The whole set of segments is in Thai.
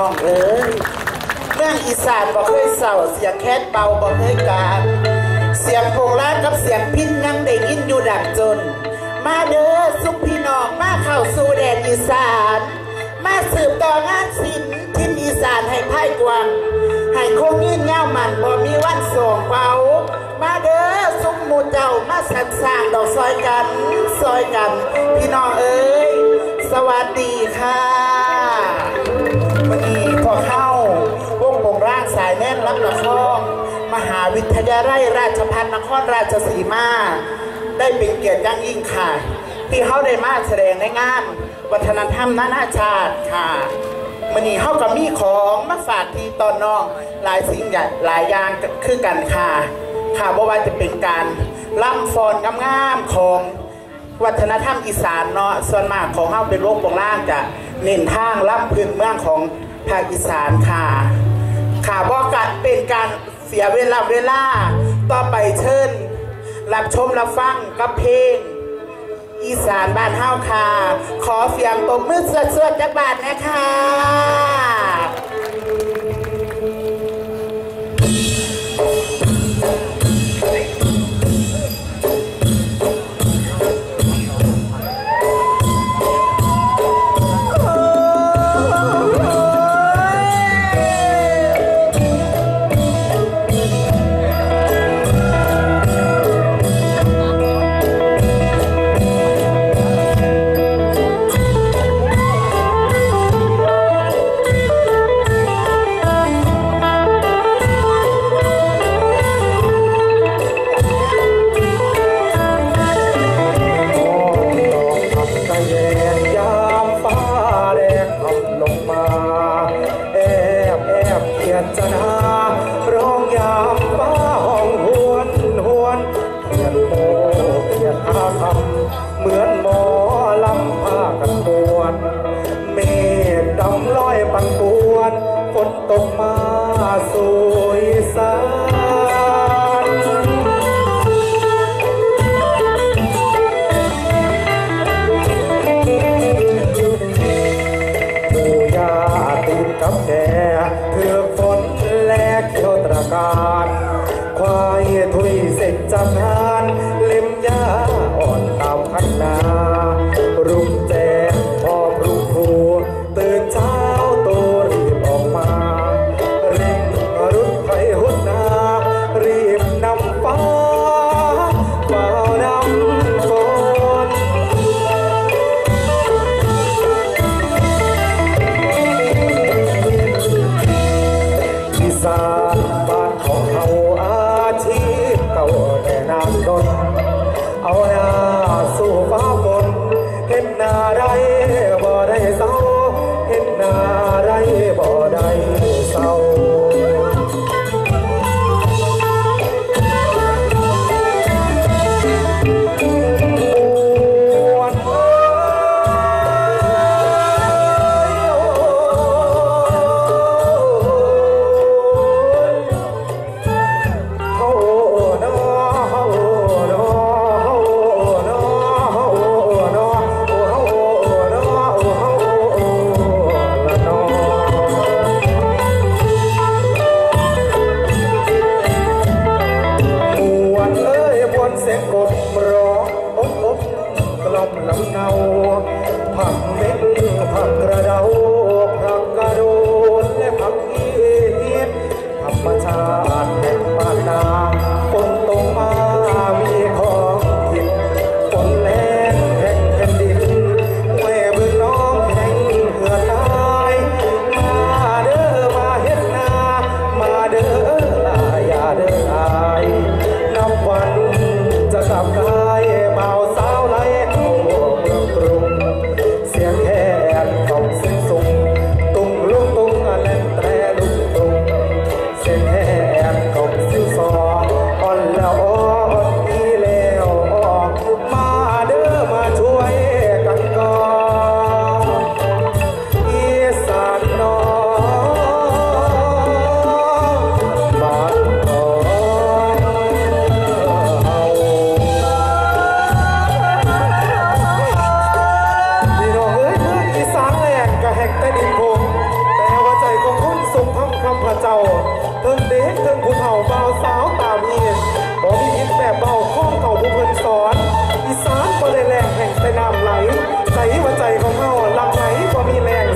น้องเอ้ยเรื่องอีสานบ่เคยเศร้าเสียงแคทเบาบ่เคยกางเสียงโปงลานกับเสียงพินยังได้ยินอยู่ดักจน มาเด้อสุขพี่น้องมาเข้าสู่แดนอีสาน มาสืบต่องานศิลป์ทินอีสานให้พ่ายกวางให้คงยืนยาวมันบ่มีวันส่งเบามาเด้อสุขหมู่เจ้ามาสรรสร้างดอกซอยกันซอยกัน พี่น้องเอ้ยสวัสดีค่ะ วิทยาลัยราชภัฏนครราชสีมา ได้เป็นเกียรติอย่างยิ่งค่ะ ที่เขาได้มาแสดงในงาน วัฒนธรรมนานาชาติค่ะมันนี้เขากับมีของมาฝากที่ตอนน้องหลายสิ่งอย่หลายอย่างคือกันค่ะ ค่ะว่าว่าจะเป็นการล่ำฟอนงามๆของวัฒนธรรมอีสานเนาะส่วนมากของเฮาเป็นโลกโบราณจะเน้นทางล่ำพื้นเมืองของภาคอีสานค่ะค่ะบอกกัเป็นการ เสียเวลาเวลา ต่อไปเชิญ รับชมรับฟังกับเพลง อีสานบ้านเฮาค่ะ ขอเสียงตบมือสวดๆจากบาทนะคะ มาสู่ นถึงผู้เฒ่าเบาสาวตามเอียบอมีพิษแบบเบาข้องเก่าผู้เพิ่นสอน อีสานบ่ได้แรงแห่งใส่น้ำไหลใส่หัวใจของเฮาลังไหลบ่มีแรง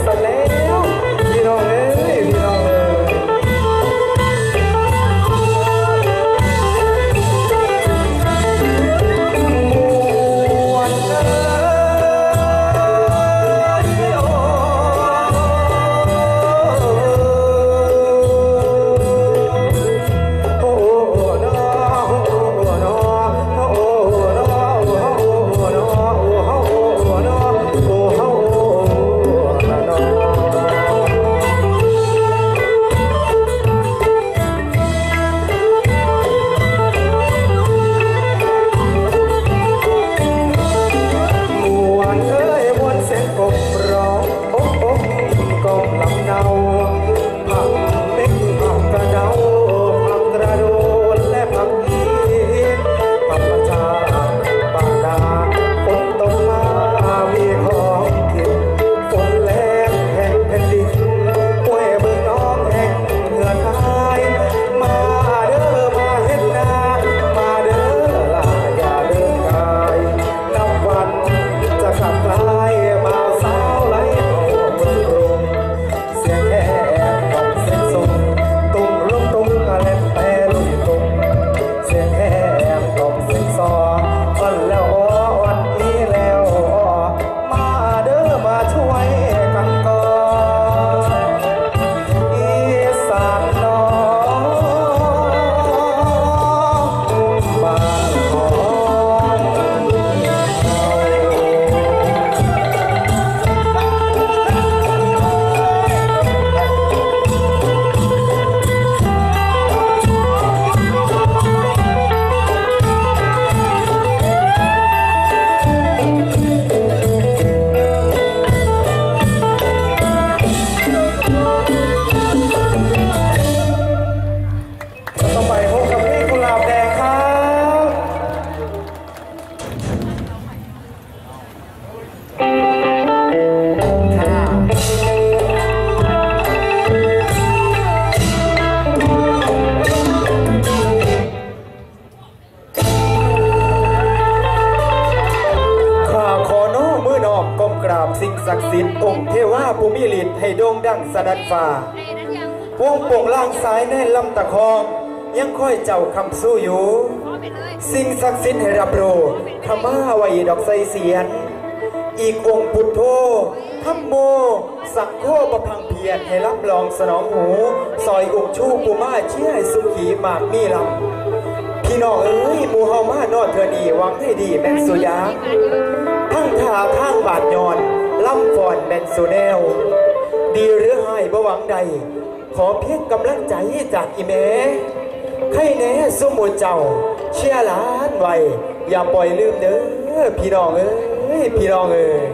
ฟ้าวงโป่งล่างซ้ายในลำตะคอง ยังค่อยเจ้าคำสู้อยู่ สิ่งศักดิ์สิทธิ์ให้รับรู้ขมาไว้ดอกไซเสียน อีกองค์พุทโธธรรมโม สังโฆประพังเพียรให้รับรองสนองหู ซอยองค์ชูปูมาเชี่ยให้สุขีมากมีลำพี่น้องเอ้ยหมูเฮามานอดเธอดีหวังให้ดีแม่นสุยาทั้งทาทั้งบาดยอนล่ำฟอนแมนสูแนว ดีหรือหายประวังใด ขอเพียงกำลังใจจากอีแมให้แน่สู้หดเจ้า เชียร์ล้านไวอย่าปล่อยลืมเด้อพี่น้องเอ้ยพี่น้องเอ้ย